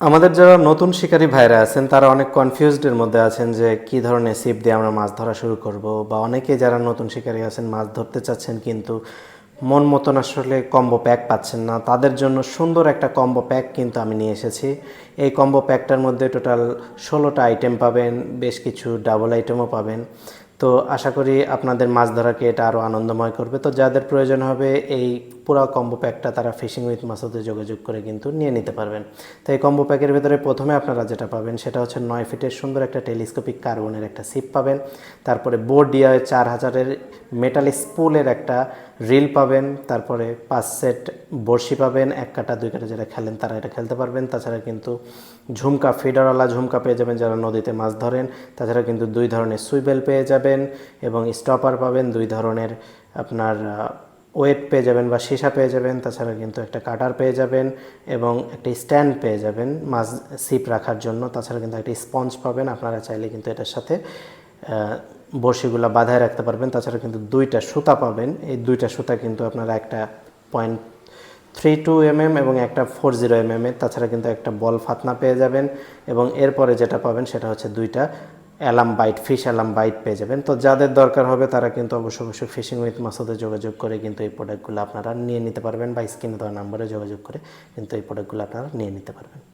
আমাদের যারা নতুন শিকারী ভাইরা আছেন, তারা অনেক কনফিউজডের মধ্যে আছেন যে কি ধরনের ছিপ দিয়ে আমরা মাছ ধরা শুরু করব, বা অনেকে যারা নতুন শিকারী আছেন মাছ ধরতে চাচ্ছেন কিন্তু মন মতন আসলে কম্বো প্যাক পাচ্ছেন না। তাদের জন্য সুন্দর একটা কম্বো প্যাক কিন্তু আমি নিয়ে এসেছি। এই কম্বো প্যাকটার মধ্যে টোটাল ষোলোটা আইটেম পাবেন, বেশ কিছু ডাবল আইটেমও পাবেন। তো আশা করি আপনাদের মাছ ধরাকে এটা আরও আনন্দময় করবে। তো যাদের প্রয়োজন হবে এই পুরো কম্বো প্যাকটা তারা ফিশিং উইথ মাসাতে যোগাযোগ করে কিন্তু নিয়ে নিতে পারবেন। তো এই কম্বো প্যাকের ভিতরে প্রথমে আপনারা যেটা পাবেন সেটা হচ্ছে নয় ফিটের সুন্দর একটা টেলিস্কোপিক কার্বনের একটা সিপ পাবেন। তারপরে বোর্ড ডিআই চার হাজারের মেটাল স্পুলের একটা রিল পাবেন। তারপরে পাঁচ সেট বড়শি পাবেন। এক কাটা, দুই কাটা যারা খেলেন তারা এটা খেলতে পারবেন। তাছাড়া কিন্তু ঝুমকা, ফিডারওয়ালা ঝুমকা পেয়ে যাবেন যারা নদীতে মাছ ধরেন। তাছাড়া কিন্তু দুই ধরনের সুইবেল পেয়ে যাবেন এবং স্টপার পাবেন। দুই ধরনের আপনার ওয়েট পেয়ে যাবেন বা সীসা পেয়ে যাবেন, তাছাড়া কিন্তু একটা কাটার পেয়ে যাবেন এবং একটা স্ট্যান্ড পেয়ে যাবেন মাছ সিপ রাখার জন্য। তাছাড়া কিন্তু একটা স্পঞ্জ পাবেন, আপনারা চাইলে কিন্তু এটার সাথে বড়শিগুলো বাঁধায় রাখতে পারবেন। তাছাড়া কিন্তু দুইটা সুতা পাবেন। এই দুইটা সুতা কিন্তু আপনারা একটা পয়েন্ট থ্রি টু এমএম এবং একটা ফোর জিরো এমএম এর। তাছাড়া কিন্তু একটা বল ফাতনা পেয়ে যাবেন এবং এরপরে যেটা পাবেন সেটা হচ্ছে দুইটা alarm bite fish alarm bite পেয়ে যাবেন। তো যাদের দরকার হবে তারা কিন্তু অবশ্যই অবশ্যই ফিশিং উইথ সাথে যোগাযোগ করে কিন্তু এই প্রোডাক্টগুলো আপনারা নিয়ে নিতে পারবেন বা স্ক্রিনে দেওয়া নাম্বারে যোগাযোগ করে কিন্তু এই প্রোডাক্টগুলো আপনারা নিয়ে নিতে পারবেন।